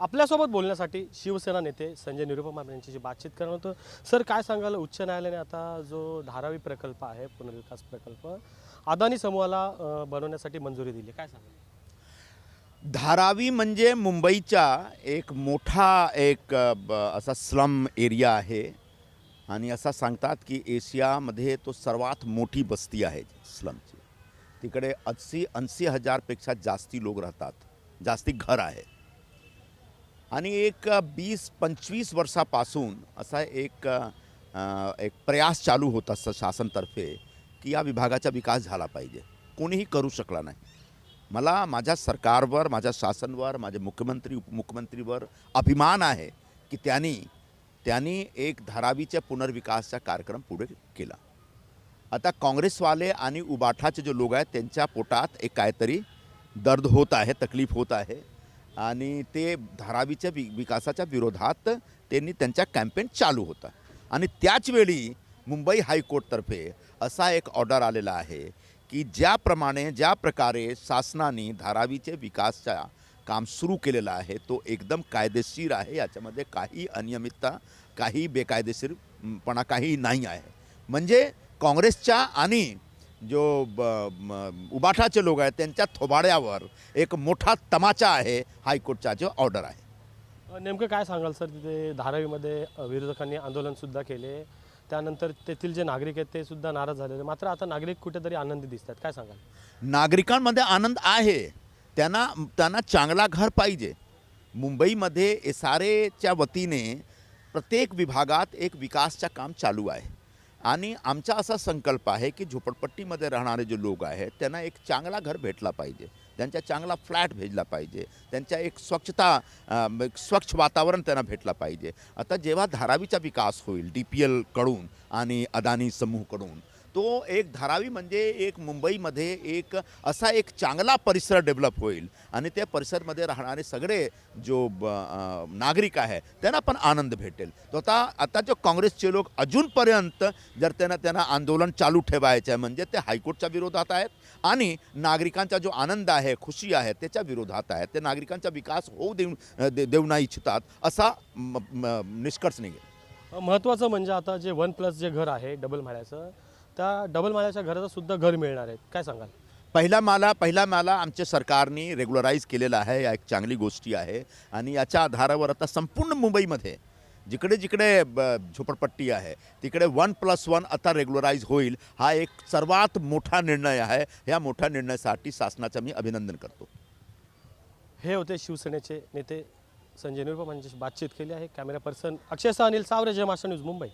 आपल्यासोबत बोलण्यासाठी शिवसेना नेते संजय निरुपमा यांच्याशी बातचीत करणार होतं. सर काय सांगाल? उच्च न्यायालयाने आता जो धारावी प्रकल्प आहे पुनर्विकास प्रकल्प अदानी समूहाला बनवण्यासाठी मंजुरी दिली काय सांगाल? धारावी म्हणजे मुंबईचा एक मोठा एक ब- असा स्लम एरिया आहे. आणि असं सांगतात की एशियामध्ये तो सर्वात मोठी बस्ती आहे स्लमची. तिकडे अस्सी ऐंशी हजारपेक्षा जास्ती लोक राहतात. जास्ती घर आहे. आणि एक वीस पंचवीस वर्षापासून असा एक एक प्रयास चालू होता असतं शासनतर्फे की या विभागाचा विकास झाला पाहिजे. कोणीही करू शकला नाही. मला माझ्या सरकारवर माझ्या शासनवर माझ्या मुख्यमंत्री उपमुख्यमंत्रीवर अभिमान आहे की त्यांनी त्यांनी एक धारावीच्या पुनर्विकासचा कार्यक्रम पुढे केला. आता काँग्रेसवाले आणि उबाठाचे जे लोक आहेत त्यांच्या पोटात एक काहीतरी दर्द होत आहे तकलीफ होत आहे. आणि ते धारावीच्या वि विकासाच्या विरोधात त्यांनी त्यांचा कॅम्पेन चालू होता. आणि त्याचवेळी मुंबई हायकोर्टतर्फे असा एक ऑर्डर आलेला आहे की ज्याप्रमाणे ज्या प्रकारे शासनाने धारावीचे विकासचा काम सुरू केलेला आहे तो एकदम कायदेशीर आहे. याच्यामध्ये काही अनियमितता काही बेकायदेशीरपणा काही नाही आहे. म्हणजे काँग्रेसच्या आणि जो ब- म- उबाठाचे लोक आहेत त्यांच्या थोबाड्यावर एक मोठा तमाचा आहे हायकोर्टचा जो ऑर्डर आहे. नेमकं काय सांगाल सर तिथे धारावीमध्ये विरोधकांनी आंदोलनसुद्धा केले त्यानंतर तेथील जे नागरिक आहेत ते सुद्धा नाराज झालेले मात्र आता नागरिक कुठेतरी आनंदी दिसतात काय सांगाल? नागरिकांमध्ये आनंद आहे. त्यांना त्यांना चांगला घर पाहिजे. मुंबईमध्ये एस आर एच्या वतीने प्रत्येक विभागात एक विकासचं काम चालू आहे. आणि आमचा असा संकल्प आहे की झोपडपट्टीमध्ये राहणारे जे लोक आहेत त्यांना एक चांगला घर भेटला पाहिजे. त्यांचा चांगला फ्लॅट भेटला पाहिजे. त्यांच्या एक स्वच्छता एक स्वच्छ वातावरण त्यांना भेटला पाहिजे. आता जेव्हा धारावीचा विकास होईल डी पी एलकडून आणि अदानी समूहकडून तो एक धारावी म्हणजे एक मुंबईमध्ये एक असा एक चांगला परिसर डेव्हलप होईल. आणि त्या परिसरमध्ये राहणारे सगळे जो ब- नागरिक आहे त्यांना पण आनंद भेटेल. तो आता आता जो काँग्रेसचे लोक अजूनपर्यंत जर त्यांना त्यांना आंदोलन चालू ठेवायचं आहे म्हणजे ते हायकोर्टच्या विरोधात आहेत आणि नागरिकांचा जो आनंद आहे खुशी आहे त्याच्या विरोधात आहेत. ते नागरिकांचा विकास होऊ देऊ दे- देऊ नाही इच्छितात असा निष्कर्ष निघेल. महत्त्वाचं म्हणजे आता जे वन प्लस जे घर आहे डबल माळ्याचं त्या डबल माळ्याच्या घराचं सुद्धा घर मिळणार आहेत. काय सांगाल? पहिला माला पहिला माला आमच्या सरकारने रेग्युलराईज केलेला आहे. या एक चांगली गोष्टी आहे. आणि याच्या आधारावर आता संपूर्ण मुंबईमध्ये जिकडे जिकडे ब- झोपडपट्टी आहे तिकडे वन प्लस वन आता रेग्युलराईज होईल. हा एक सर्वात मोठा निर्णय आहे. या मोठ्या निर्णयासाठी शासनाचं मी अभिनंदन करतो. हे होते शिवसेनेचे नेते संजय निरुपम यांच्याशी बातचीत केली आहे. कॅमेरा पर्सन अक्षय अनिल सावरे जय महाराष्ट्र न्यूज मुंबई.